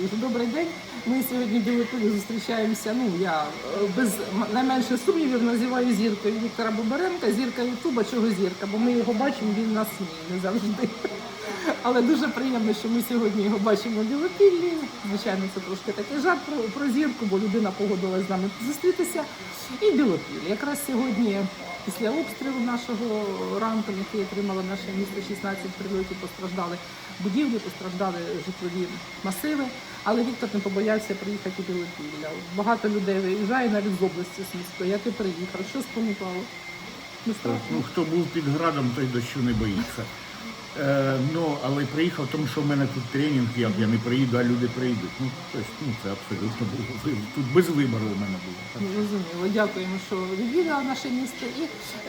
Добрий день. Ми сьогодні в Білопілі зустрічаємося. Ну я е, без найменше сумнівів називаю зіркою Віктора Бобаренка. Зірка Ютуба. Чого зірка? Бо ми його бачимо, він нас не завжди. Але дуже приємно, що ми сьогодні його бачимо в Білопіллі. Звичайно, це трошки такий жарт про, про зірку, бо людина погодилась з нами зустрітися. І Білопіллі. Якраз сьогодні, після обстрілу нашого ранку, який отримало наше місто 16 прильотів, постраждали будівлі, постраждали житлові масиви. Але Віктор не побоявся приїхати у Білопілля. Багато людей виїжджає навіть з області Сумської. Я ти приїхав? Що спонукало? Не страшно? Ну, хто був під градом, той дощу не боїться. Е, ну, але приїхав, тому що в мене тут тренінг, я, я не приїду, а люди приїдуть. Ну, тобто, ну це абсолютно було. Тут без вибору у мене було. Так. Зрозуміло. Дякуємо, що відвідали наше місто. І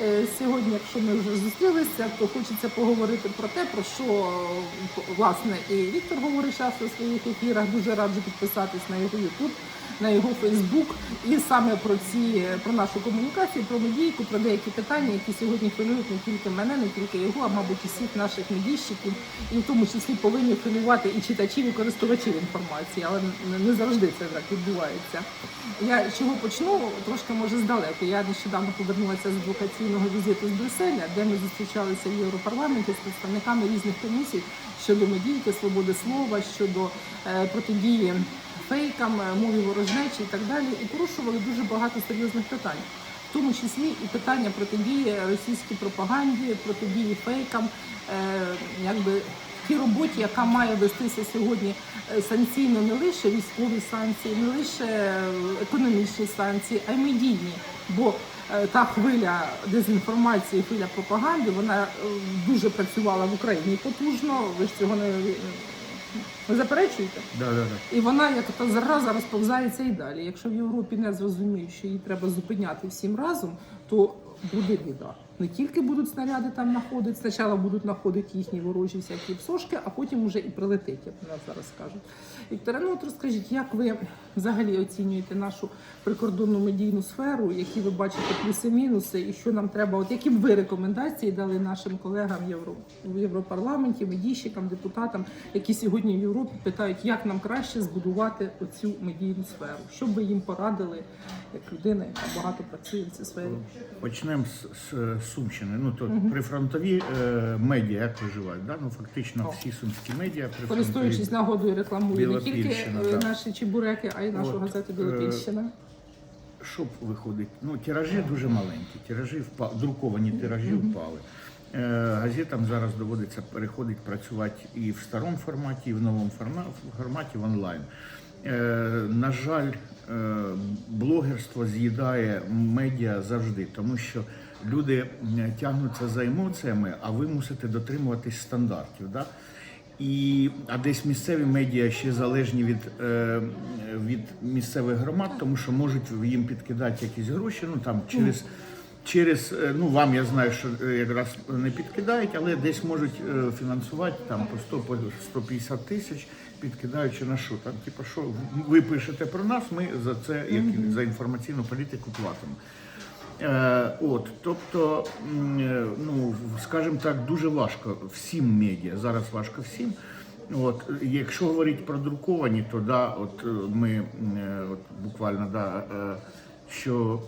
е, сьогодні, якщо ми вже зустрілися, то хочеться поговорити про те, про що власне і Віктор говорить часто у своїх ефірах. Дуже раджу підписатись на його Ютуб, на його Фейсбук, і саме про ці про нашу комунікацію, про медійку, про деякі питання, які сьогодні хвилюють не тільки мене, не тільки його, а мабуть і всіх наших медійщиків, і в тому числі повинні хвилювати і читачів, і користувачів інформації, але не- завжди це так відбувається. Я чого почну трошки може здалеку. Я нещодавно повернулася з адвокаційного візиту з Брюсселя, де ми зустрічалися в Європарламенті з представниками різних комісій щодо медійки, свободи слова, щодо е, протидії фейкам, е, мові ворожнечі і так далі, і порушували дуже багато серйозних питань. В тому числі і питання протидії російській пропаганді, протидії фейкам, е, якби тій роботі, яка має вестися сьогодні е, санкційно не лише військові санкції, не лише економічні санкції, а й медійні. Бо та хвиля дезінформації, хвиля пропаганди, вона дуже працювала в Україні потужно. Ви ж цього не не заперечуєте? Да, да, да. І вона як та зараза розповзається і далі. Якщо в Європі не зрозуміють, що її треба зупиняти всім разом, то буде біда. Не тільки будуть снаряди там знаходити, спочатку будуть знаходити їхні ворожі всякі псошки, а потім вже і прилетить, як нас зараз кажуть. Вікторе, ну от розкажіть, як ви взагалі оцінюєте нашу прикордонну медійну сферу, які ви бачите плюси-мінуси, і що нам треба, от які б ви рекомендації дали нашим колегам Євро, в Європарламенті, медійщикам, депутатам, які сьогодні в Європі питають, як нам краще збудувати оцю медійну сферу? Що б ви їм порадили, як людина, яка багато працює в цій сфері? Почнемо з, з Сумщини. Ну, то прифронтові е, медіа як виживають. Да? Ну, фактично О. всі сумські медіа. Користуючись нагодою, рекламую не тільки е, наші чебуреки, а й нашу От, газету е, Білопільщина. Що виходить? Ну, тиражі дуже маленькі, тиражі впали, друковані тиражі впали. Е, газетам зараз доводиться переходити працювати і в старому форматі, і в новому форма- форматі в онлайн. Е, на жаль, е, блогерство з'їдає медіа завжди, тому що люди тягнуться за емоціями, а ви мусите дотримуватись стандартів. Да? І, а десь місцеві медіа ще залежні від, е, від місцевих громад, тому що можуть їм підкидати якісь гроші. Ну там через, через е, ну вам я знаю, що е, якраз не підкидають, але десь можуть е, фінансувати там по 100 по 150 тисяч, підкидаючи на що там. Типу, що ви пишете про нас, ми за це як за інформаційну політику платимо. Е, от, тобто, е, ну, скажімо так, дуже важко всім медіа. Зараз важко всім. От, якщо говорити про друковані, то да, от е, ми от, буквально да, що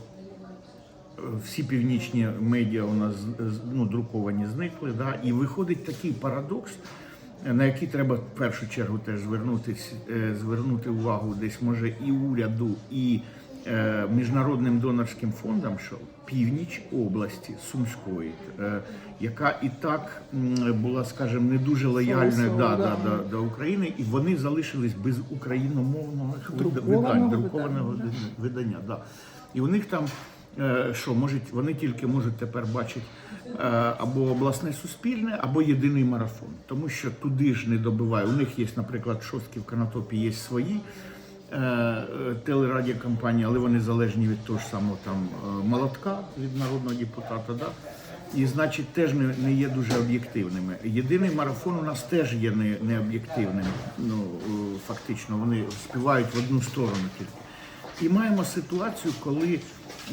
всі північні медіа у нас ну, друковані зникли. Да, і виходить такий парадокс, на який треба в першу чергу теж звернути, звернути увагу десь може і уряду, і міжнародним донорським фондам, що північ області Сумської, е, яка і так була, скажімо, не дуже лояльною да, да. да, да, до України, і вони залишились без україномовного видання. друкованого видання. видання да. І у них там е, що можуть, вони тільки можуть тепер бачити е, або обласне суспільне, або єдиний марафон, тому що туди ж не добиває. У них є, наприклад, шостки в Канатопі є свої. Е, Телерадіокомпанії, але вони залежні від того ж самого там е, молотка від народного депутата. Да? І значить теж не, не є дуже об'єктивними. Єдиний марафон у нас теж є не, не об'єктивним. Ну е, фактично вони співають в одну сторону тільки. І маємо ситуацію, коли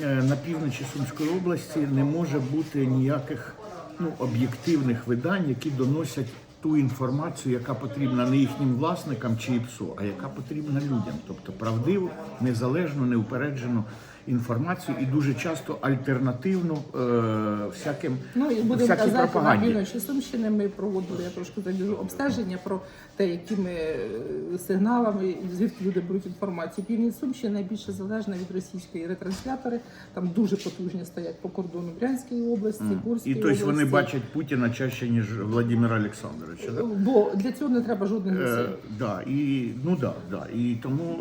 на півночі Сумської області не може бути ніяких ну, об'єктивних видань, які доносять ту інформацію, яка потрібна не їхнім власникам чи ІПСО, а яка потрібна людям. Тобто правдиву, незалежну, неупереджену інформацію і дуже часто альтернативну е, всяким Ну і будемо всякій казати, на пропаганді. півночі Сумщини ми проводили, я трошки забіжу обстеження про те, якими е, сигналами, звідки люди беруть інформацію. Північ Сумщини найбільше залежна від російської ретранслятори. Там дуже потужні стоять по кордону Брянської області, Курської І тобто вони бачать Путіна чаще, ніж Владимира Олександровича. Да? Бо для цього не треба жодних Е, да, і, ну да, да. І тому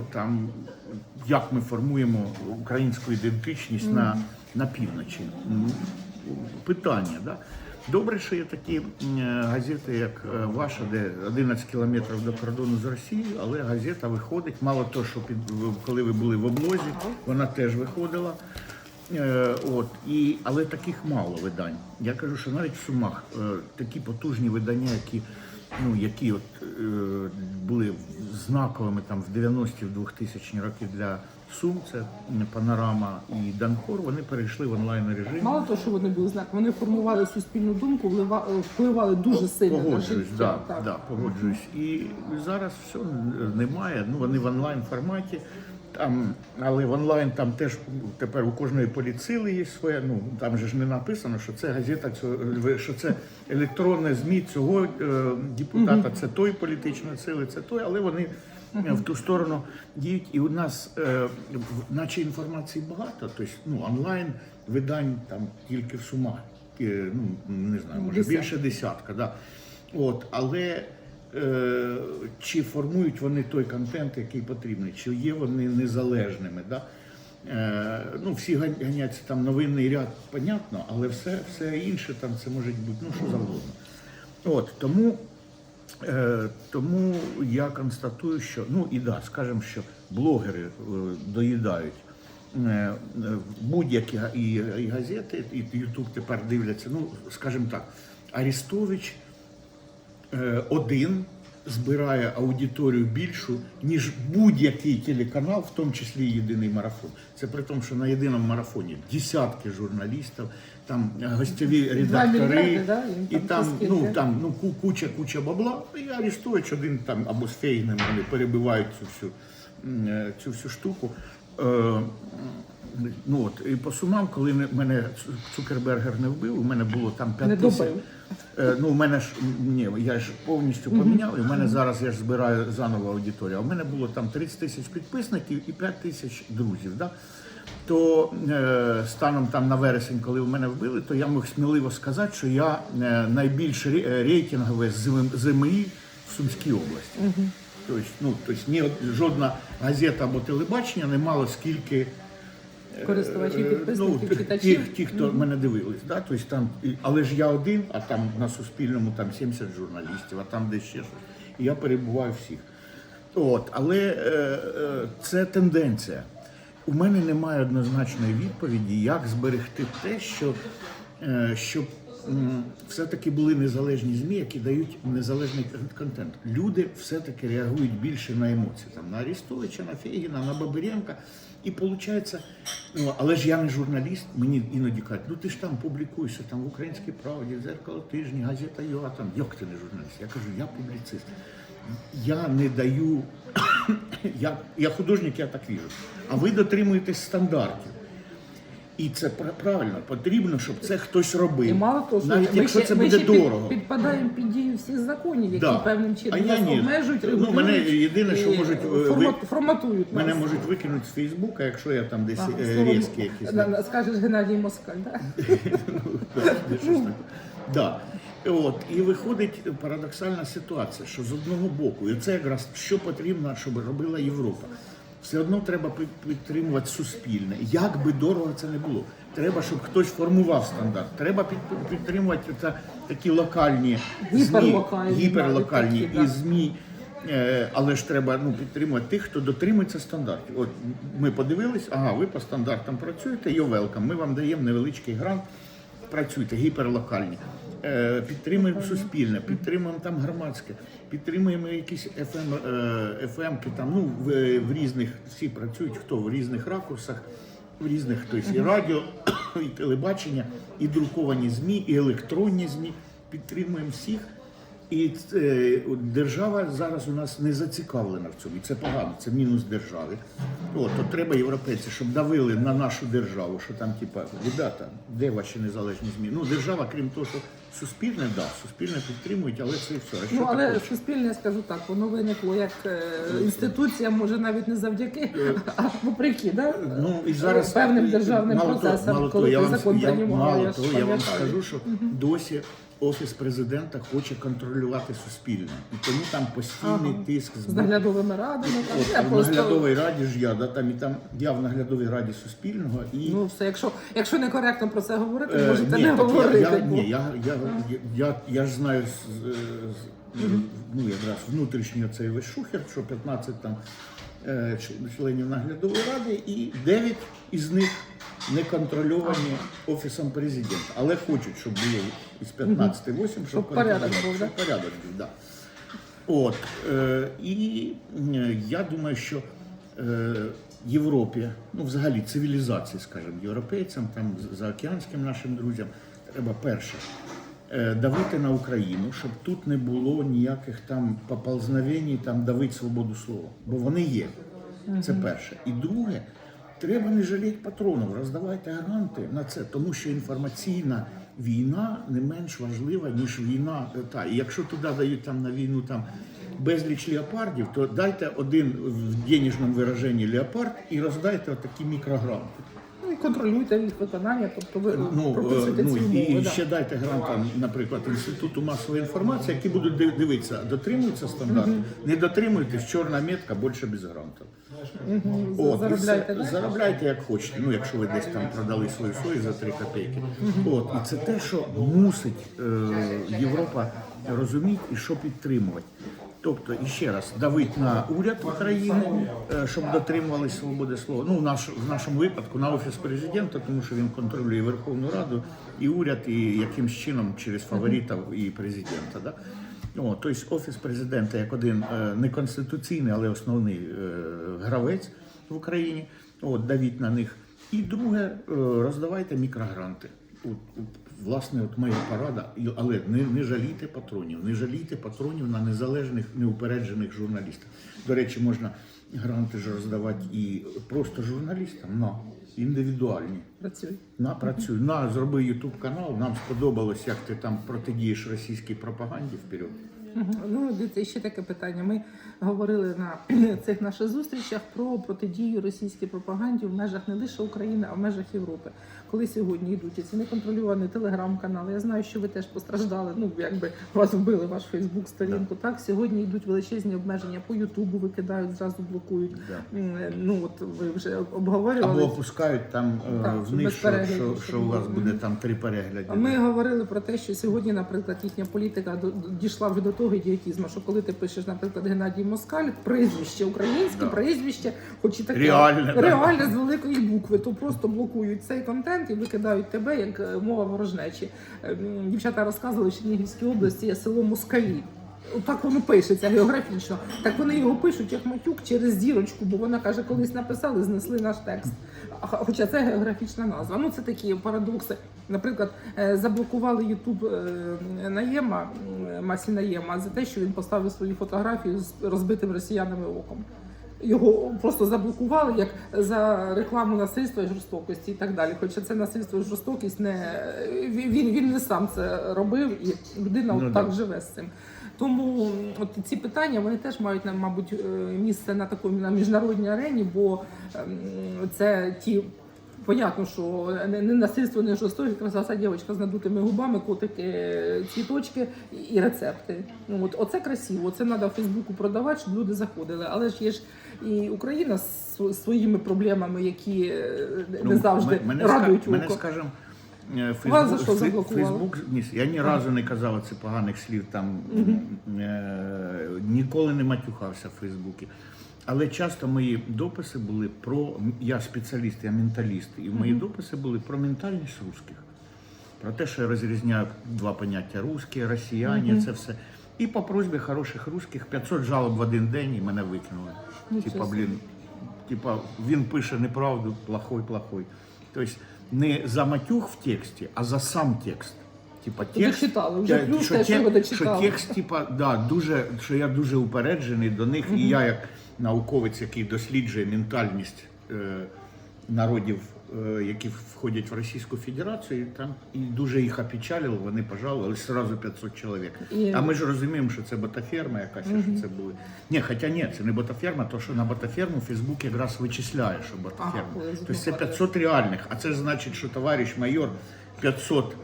е, там як ми формуємо українську ідентичність на, на півночі. Питання, да? Добре, що є такі газети, як е, ваша, де 11 кілометрів до кордону з Росією, але газета виходить. Мало того, що під, коли ви були в облозі, вона теж виходила. Е, от, і, але таких мало видань. Я кажу, що навіть в Сумах е, такі потужні видання, які, ну, які от, е, були знаковими там в 90-ті, в 2000-ні роки для Сум, це Панорама і Данкор, вони перейшли в онлайн режим. Мало того, що вони були знак, вони формували суспільну думку, влива- впливали дуже сильно на Погоджуюсь, життя. да, Так. да, погоджуюсь. І зараз все немає. Ну вони в онлайн форматі. Там, але в онлайн там теж тепер у кожної поліцили є своє. Ну там же ж не написано, що це газета, що це електронне змі цього е, депутата, це той політичної сили, це той, але вони е, в ту сторону діють. І у нас, е, наче інформації багато, тобто ну, онлайн видань там тільки в сумах. Ну не знаю, може більше десятка, да. От, але чи формують вони той контент, який потрібний, чи є вони незалежними? Да? Е, ну, всі ганяться там новинний ряд, понятно, але все, все інше там це може бути ну, що завгодно. От, тому, е, тому я констатую, що ну і да, скажемо, що блогери е, доїдають. е, е, Будь-які і, і газети, і Ютуб тепер дивляться. Ну, скажімо так, Арістович е, один збирає аудиторію більшу, ніж будь-який телеканал, в тому числі єдиний марафон. Це при тому, що на єдиному марафоні десятки журналістів, там е, гостєві редактори, да, і там там, ну, там ну, куча, куча бабла. І Арістович один там або з Фейгнем вони перебивають цю всю, е, цю всю штуку. Ну от і по сумам, коли мене Цукербергер не вбив, у мене було там 5 Не тисяч. добив. Е, Ну, у мене ж ні, я ж повністю поміняв, і в мене зараз я ж збираю заново аудиторію. У мене було там 30 тисяч підписників і 5 тисяч друзів. Да? То е, станом там на вересень, коли в мене вбили, то я мог сміливо сказати, що я е, найбільш е, рейтингове ЗМІ в Сумській області. Тобто, ну, тобто ні, жодна газета або телебачення не мало скільки Користувачів, Е, підписників, ну, читачів. Ті, ті, хто мене дивились, да? тобто там, але ж я один, а там на Суспільному там 70 журналістів, а там десь ще щось. І я перебуваю всіх. От, але е, е, це тенденція. У мене немає однозначної відповіді, як зберегти те, що, е, щоб все-таки були незалежні ЗМІ, які дають незалежний контент. Люди все-таки реагують більше на емоції. Там, на Арістовича, на Фейгіна, на Бабиренка. І виходить, ну, але ж я не журналіст, мені іноді кажуть, ну ти ж там публікуєшся там в українській правді, дзеркало тижні, газета ЮА, там як ти не журналіст? Я кажу, я публіцист. Я не даю, я, я художник, я так віжу. А ви дотримуєтесь стандартів. І це правильно, потрібно, щоб це хтось робив. І мало того, що Навіть ми якщо ще, це ми буде ще під- дорого. підпадаємо під дію всіх законів, які Да. певним чином нас обмежують, Ну, мене єдине, що можуть, е, формат- форматують Мене нас. можуть викинути з Фейсбука, якщо я там десь Ага, е, різкі якісь. да, да, Скажеш Геннадій Москаль, так? Да. От, і виходить парадоксальна ситуація, що з одного боку, і це якраз що потрібно, щоб робила Європа. Все одно треба підтримувати суспільне. Як би дорого це не було. Треба, щоб хтось формував стандарт. Треба підтримувати та, такі локальні ЗМІ, гіперлокальні і. ЗМІ. Е, Але ж треба ну, підтримувати тих, хто дотримується стандартів. От ми подивились, ага, ви по стандартам працюєте, you're welcome, Ми вам даємо невеличкий грант, працюйте, гіперлокальні. Е, Підтримуємо суспільне, підтримуємо там громадське, підтримуємо якісь FM, ФМки там, ну, в, в різних, всі працюють, хто в різних ракурсах, в різних, хтось і радіо, і телебачення, і друковані ЗМІ, і електронні ЗМІ. Підтримуємо всіх. І е, держава зараз у нас не зацікавлена в цьому. І це погано, це мінус держави. От, то треба європейці, щоб давили на нашу державу, що там, типа, ребята, де ваші незалежні змі? Ну, держава, крім того, що суспільне, да, суспільне підтримують, але це і все. А що Ну але таке? суспільне, я скажу так, воно виникло як е, інституція, може навіть не завдяки, а вопреки, да? Ну і зараз певним державним мало того- процесам, мало коли того, я ти вам, закон я, приймав, мало я того, я вам скажу, що досі офіс президента хоче контролювати суспільне, і тому там постійний Ага. тиск з з наглядовими радами. Там. От, Я в просто, наглядовій раді ж я, да, там і там я в наглядовій раді Суспільного і ну все, якщо, якщо не коректно про це говорити, Е, можете ні, не говорити. Я, я, бо- ні, я, я, я, я, я ж знаю з, з, ну, якраз внутрішньо цей весь шухер, що 15 там е, членів наглядової ради, і 9 із них не контрольовані офісом президента, але хочуть, щоб було із 15 8, щоб, порядок був, да? порядок був, да. От, е, і е, я думаю, що е, Європі, ну взагалі цивілізації, скажімо, європейцям, там заокеанським нашим друзям, треба перше е, давити на Україну, щоб тут не було ніяких там поползновень, там давити свободу слова. Бо вони є. Це перше. І друге, треба не жаліти патронів, роздавайте гранти на це, тому що інформаційна війна не менш важлива, ніж війна. е, Та. І якщо туди дають там на війну там безліч леопардів, то дайте один в денежному вираженні леопард і роздайте отакі мікрогранти. Ну, контролюйте їх виконання, тобто ви Ну, е, ну ці умови. і да. ще дайте грантам, наприклад, інституту масової інформації, які будуть див- дивитися, дотримуються стандарту, не дотримуєтесь, чорна метка, більше без гранту. Мгм, От, і заробляєте, все. заробляйте як хочете. Ну, якщо ви десь там продали свою сою за 3 копійки. От, і це те, що мусить е, Європа розуміти і що підтримувати. Тобто, і ще раз, давить на уряд України, е, щоб дотримувались свободи слова. Ну, в, наш, в нашому випадку на офіс президента, тому що він контролює Верховну Раду і уряд, і якимсь чином через фаворитів і президента. Да? О, тобто офіс президента як один е, не конституційний, але основний е, гравець в Україні. От, давіть на них. І друге, роздавайте мікрогранти. Власне, от моя порада, але не, не жалійте патронів, не жалійте патронів на незалежних, неупереджених журналістів. До речі, можна гранти ж роздавати і просто журналістам, на індивідуальні. Працюй. На працюй, на зроби Ютуб канал. Нам сподобалось, як ти там протидієш російській пропаганді вперед. Ну, дивіться, ще таке питання. Ми говорили на цих наших зустрічах про протидію російській пропаганді в межах не лише України, а в межах Європи. Коли сьогодні йдуть ці неконтрольовані телеграм-канали, я знаю, що ви теж постраждали. Ну якби вас вбили ваш Фейсбук сторінку. Так сьогодні йдуть величезні обмеження по Ютубу, викидають, зразу блокують. Да. Ну от ви вже обговорювали. Або опускають там е, Так, вниз, що, що, що у вас буде там три перегляди. Ми говорили про те, що сьогодні, наприклад, їхня політика дійшла вже до того ідіотізму, що коли ти пишеш, наприклад, Геннадій Москаль, прізвище українське, Да. прізвище, хоч і таке Реальне, да. з великої букви, то просто блокують цей контент і викидають тебе як е, мова ворожнечі. Ем, Дівчата розказували, що в Чернігівській області є село Москалі. Так воно пишеться географічно. Так вони його пишуть як матюк через зірочку, бо вона каже, колись написали, знесли наш текст. Хоча це географічна назва. Ну це такі парадокси. Наприклад, е, заблокували Ютуб е, Наєма Масі Наєма за те, що він поставив свою фотографію з розбитим росіянами оком. Його просто заблокували як за рекламу насильства і жорстокості і так далі. Хоча це насильство і жорстокість не він, він, не сам це робив, і людина Ну, от да. так живе з цим. Тому от ці питання вони теж мають мабуть, е, місце на такому на міжнародній арені, бо ем, це ті. Понятно, що не, не насильство, не жорстокість, краса ця дівчинка з надутими губами, котики, цвіточки і- і рецепти. Ну от оце красиво, це треба в Фейсбуку продавати, щоб люди заходили. Але ж є ж і Україна з своїми проблемами, які е, не завжди Ну, мене, радують мене, скажем, е, за що Фейсбук, Фейсбук ні, я ні разу не казав це поганих слів там е, ніколи не матюхався в Фейсбуці. Але часто мої дописи були про я спеціаліст, я менталіст, і мої дописи були про ментальність русських. Про те, що я розрізняю два поняття русські, росіяни, це все. І по просьбі хороших русських 500 жалоб в один день і мене викинули. Типа, блін, типа він пише неправду, плохой, плохой. Тобто не за матюх в тексті, а за сам текст. типа Тобто дочитали, вже плюс те, що ви що текст, типа, да, дуже, що я дуже упереджений до них, і я як науковець, який досліджує ментальність е, народів, е, які входять в Російську Федерацію, там і дуже їх опечалило, вони пожалували сразу 500 чоловік. І- А ми ж розуміємо, що це ботаферма якась, і що це були. Ні, хоча ні, це не ботаферма, то що на ботаферму Фейсбук якраз вичисляє, що ботаферма. Ага, тобто це згадали. 500 реальних, а це значить, що товариш майор 500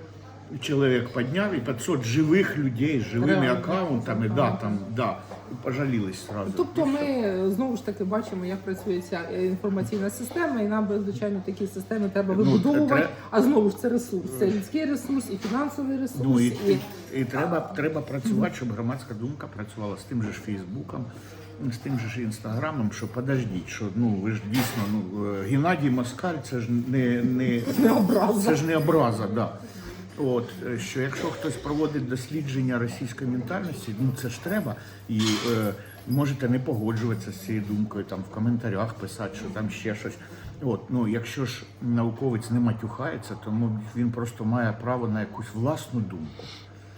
чоловік підняв і 500 живих людей з живими аккаунтами, да, там, да, пожалілись сразу. Тобто ми знову ж таки бачимо, як працює ця інформаційна система, і нам, звичайно, такі системи треба Ну, вибудовувати. тре- А знову ж це ресурс, це людський ресурс і фінансовий ресурс. Ну і, і... і, і треба, треба працювати, щоб громадська думка працювала з тим же ж Фейсбуком, з тим же ж інстаграмом, що подождіть, що ну ви ж дійсно ну е, Геннадій Москаль, це ж не, не, Не образа. Це ж не образа, да. От е, що якщо хтось проводить дослідження російської ментальності, ну це ж треба. І е, можете не погоджуватися з цією думкою, там в коментарях писати, що там ще щось. От, ну якщо ж науковець не матюхається, тому він просто має право на якусь власну думку.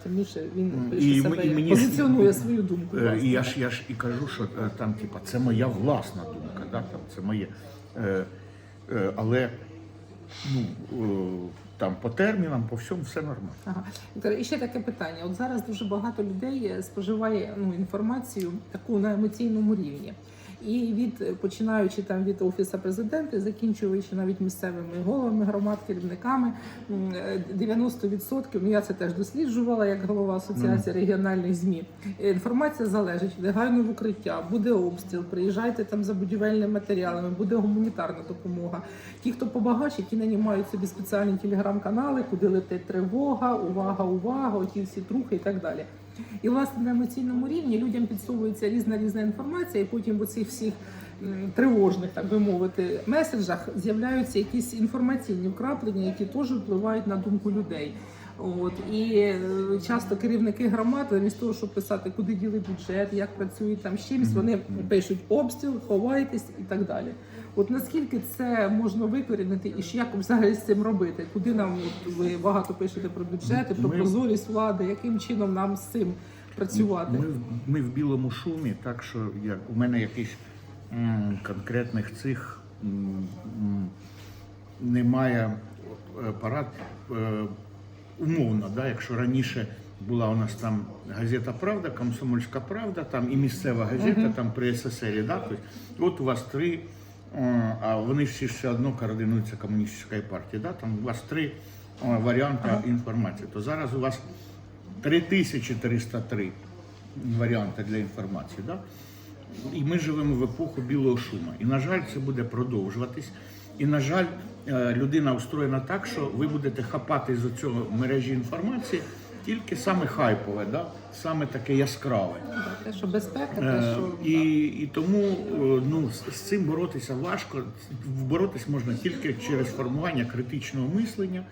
Тим більше він І себе, і мені- позиціонує свою думку. Е, власне. І я ж я ж і кажу, що е, там, типа, це моя власна думка, да? там, це моє. Е, е, але ну, е, там по термінам, по всьому все нормально. Ага. І ще таке питання. От зараз дуже багато людей е, споживає ну, інформацію таку на емоційному рівні. І від починаючи там від офісу президента, закінчуючи навіть місцевими головами громад, керівниками, м, е, 90%, ну я це теж досліджувала як голова асоціації регіональних змі. е, Інформація залежить легально в укриття, буде обстріл, приїжджайте там за будівельними матеріалами, буде гуманітарна допомога. Ті, хто побагаче, ті нанімають собі спеціальні телеграм-канали, куди летить тривога, увага, увага, оті всі трухи і так далі. І власне на емоційному рівні людям підсовується різна різна інформація, і потім в цих всіх тривожних, так би мовити, меседжах з'являються якісь інформаційні вкраплення, які теж впливають на думку людей. От і е, часто керівники громад, замість того, щоб писати, куди діли бюджет, як працюють там з чимось, вони пишуть обстріл, ховайтесь і так далі. От наскільки це можна викорінити, і що як взагалі з цим робити? Куди нам от ви багато пишете про бюджети, про Ми- прозорість влади? Яким чином нам з цим працювати? Ми, ми в білому шумі, так що як, у мене якихось м, конкретних цих м, м, немає е, парад е, умовно, да, якщо раніше була у нас там газета Правда, Комсомольська Правда, там і місцева газета там при СССР, да, тобто, от у вас три, а вони всі все одно координуються комуністичною партією, да, там у вас три варіанти інформації, то зараз у вас 3303 варіанти для інформації. Да? І ми живемо в епоху білого шуму. І, на жаль, це буде продовжуватись. І, на жаль, е, людина устроєна так, що ви будете хапати з цього мережі інформації тільки саме хайпове, да? саме таке яскраве. Те, що безпека, те, Е, що І, і тому е, ну, з- цим боротися важко. Боротись можна тільки через формування критичного мислення,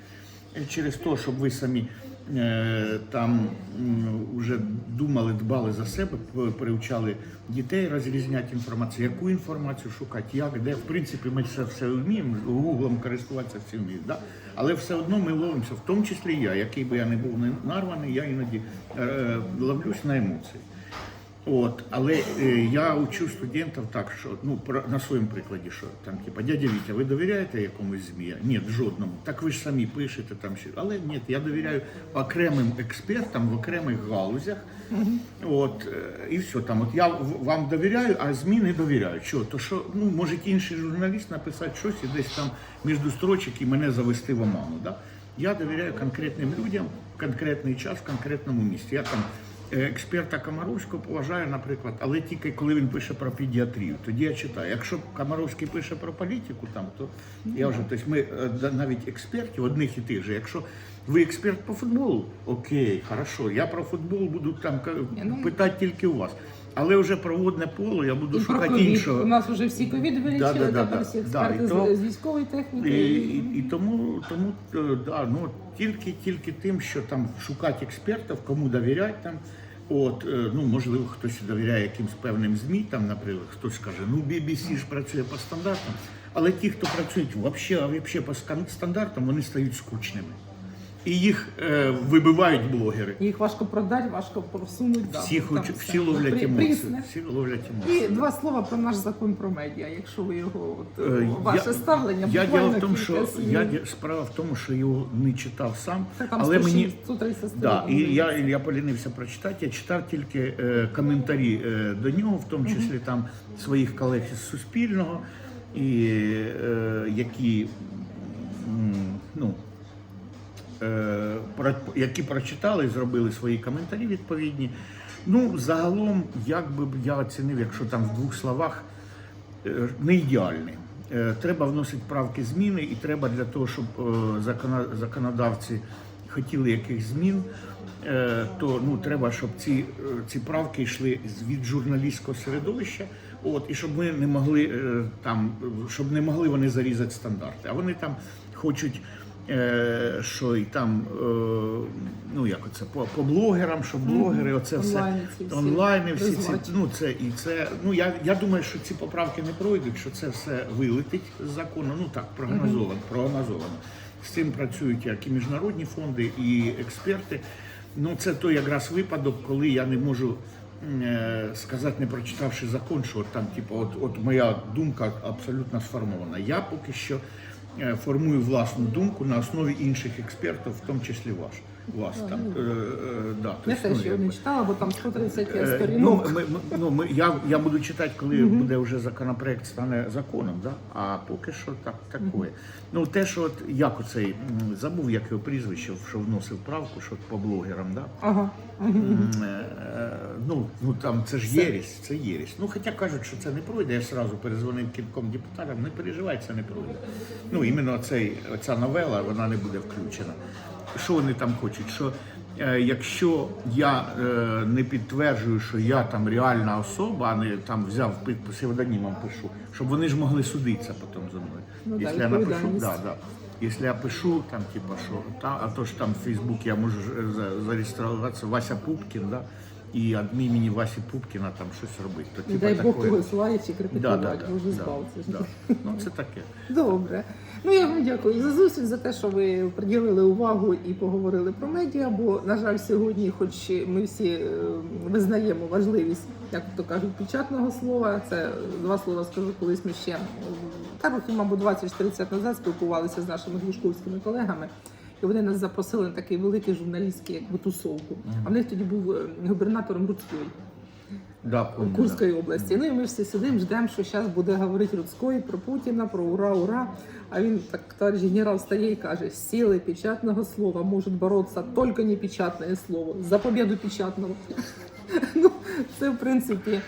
через те, щоб ви самі е, там вже думали, дбали за себе, приучали дітей розрізняти інформацію, яку інформацію шукати, як, де. В принципі, ми це все вміємо, гуглом користуватися всі вміють. Да? Але все одно ми ловимося, в тому числі я, який би я не був нарваний, я іноді е, ловлюсь на емоції. От, але е, я учу студентів так, що ну про на своєму прикладі, що там, типа, дядя Вітя, ви довіряєте якомусь ЗМІ? Ні, жодному. Так ви ж самі пишете там ще. Але ні, я довіряю окремим експертам в окремих галузях. От е, і все там. От я вам довіряю, а ЗМІ не довіряю. Що? То що ну може інший журналіст написати щось і десь там між строчок і мене завести в оману. Да? Я довіряю конкретним людям в конкретний час, в конкретному місці. Я там експерта Комаровського поважаю, наприклад, але тільки коли він пише про педіатрію. Тоді я читаю. Якщо Комаровський пише про політику, там то я вже тобто ми е, навіть експертів одних і тих же. Якщо ви експерт по футболу, окей, хорошо. Я про футбол буду там ну- питати тільки у вас. Але вже про водне поле я буду і шукати ковід. іншого. У нас вже всі ковід вилічили, Да-да-да-да. тепер всі Да, експерти з- то- з військової техніки. І, і, і тому, тому е, да, ну, тільки, тільки тим, що там шукати експертів, кому довіряти там. От, е, ну, можливо, хтось довіряє якимсь певним ЗМІ, там, наприклад, хтось каже, ну BBC ж працює по стандартам. Але ті, хто працюють а по стандартам, вони стають скучними. І їх е, вибивають блогери. Їх важко продати, важко просунути. да, Всі, там хоч, все. всі ловлять При- емоції. Всі ловлять І два слова про наш закон про медіа, якщо ви його от, Е, ваше я- ставлення. Я буквально діло в тому, кілька що слів. я ді- справа в тому, що його не читав сам, Це там але 106, мені 130 да, і я, я полінився прочитати. Я читав тільки е, коментарі е, до нього, в тому числі там своїх колег із Суспільного, і е, які м, ну, які прочитали, і зробили свої коментарі відповідні. Ну, загалом, як би я оцінив, якщо там в двох словах, е, не ідеальний. Е, Треба вносити правки зміни, і треба для того, щоб е, законодавці хотіли якихось змін, е, то ну, треба, щоб ці, е, ці правки йшли від журналістського середовища, от, і щоб ми не могли е, там, е, щоб не могли вони зарізати стандарти. А вони там хочуть. Е, що і там, е, ну як оце, по, по блогерам, що блогери, оце все Онлайни всі ці, ну це і це. Ну я, я думаю, що ці поправки не пройдуть, що це все вилетить з закону. Ну так, прогнозовано, прогнозовано. З цим працюють як і міжнародні фонди, і експерти. Ну це той якраз випадок, коли я не можу е, сказати, не прочитавши закон, що от там, типу, от, от моя думка абсолютно сформована. Я поки що формую власну думку на основі інших експертів, в тому числі ваш. Вас там е, е, да, Я ну, теж його не читала, бо там 130 Е, Ну, ми, ми, ну, ми, я, я буду читати, коли буде вже законопроект стане законом, да? а поки що так такое. Ну, те, що от як оцей, м, забув, як його прізвище, що вносив правку, що по блогерам, да? Ага. М, е, ну, ну там це ж єресь, це єресь. Ну, хоча кажуть, що це не пройде, я одразу перезвонив кільком депутатам, не переживай, це не пройде. Ну, іменно цей, ця новела, вона не буде включена. Що вони там хочуть? Що е, якщо я е, не підтверджую, що я там реальна особа, а не там взяв псевдонімом пишу, щоб вони ж могли судитися потім за мною. Ну да, Якщо я напишу, да, да. Якщо я пишу, там, типа, що, та, а то ж там в Фейсбуці я можу е, за- зареєструватися Вася Пупкін, да, і від імені Васі Пупкіна там щось робити. То, типа, дай Бог такое. когось лаять чи да, критикувати, да, да, Боже да, збав. Це ж да. Ну, це таке. Добре. Ну я вам дякую за зустріч, за те, що ви приділили увагу і поговорили про медіа. Бо, на жаль, сьогодні, хоч ми всі е, визнаємо важливість, як то кажуть, печатного слова. Це два слова скажу, колись ми ще та років, мабуть, 20-30 назад спілкувалися з нашими глушковськими колегами. І вони нас запросили на такий великий журналістський якби, тусовку. А в них тоді був е, губернатором Рудської. Да, помню, Курської області. Ну і ми всі сидимо, ждемо, що зараз буде говорити Рудський про Путіна, про ура, ура. А він так товариш генерал стає і каже: силою печатного слова можуть боротися тільки не печатне слово за побіду печатного. Ну, це в принципі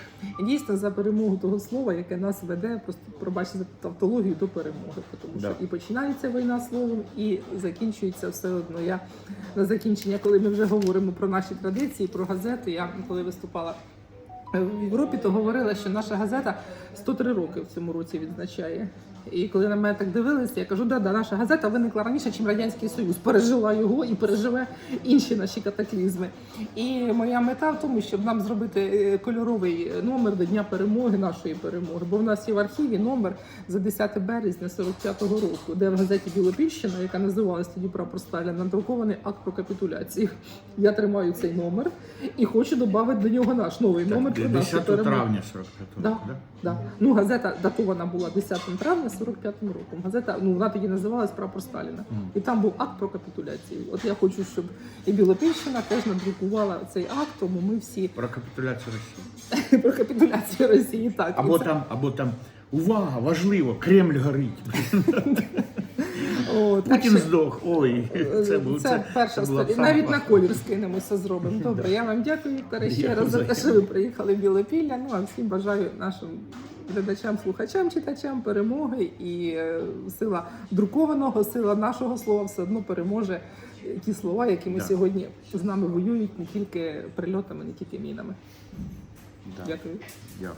дійсно за перемогу того слова, яке нас веде, просто пробачте тавтологію до перемоги. Тому що Да. і починається війна словом, і закінчується все одно. Я на закінчення, коли ми вже говоримо про наші традиції, про газети, я коли виступала в Європі, то говорила, що наша газета 103 роки в цьому році відзначає. І коли на мене так дивилися, я кажу, да, да, наша газета виникла раніше, ніж Радянський Союз. Пережила його і переживе інші наші катаклізми. І моя мета в тому, щоб нам зробити е, кольоровий номер до Дня перемоги, нашої перемоги. Бо в нас є в архіві номер за 10 березня 45-го року, де в газеті Білопільщина, яка називалась тоді прапор Сталіна, надрукований акт про капітуляцію. Я тримаю цей номер і хочу додати до нього наш новий номер Так, нашу 10 травня 45 Да, да? да. Ну, газета датована була 10 травня 45 роком. Газета, ну вона тоді називалась Прапор Сталіна. І там був акт про капітуляцію. От я хочу, щоб і Білопільщина теж надрукувала цей акт, тому ми всі Про капітуляцію Росії. про капітуляцію Росії. Так, Або це- там, або там, увага, важливо, Кремль горить. О, так Путін що- здох. Ой, це, був, це, перша була сторінка. сама Навіть на колір скинемося, зробимо. Добре, я вам дякую, Вікторе, ще Я раз за те, що ви приїхали в Білопілля. Ну а всім бажаю нашим глядачам, слухачам, читачам перемоги і е, сила друкованого, сила нашого слова все одно переможе ті слова, якими Да. сьогодні з нами воюють не тільки прильотами, не тільки мінами. Да. Дякую. Дякую.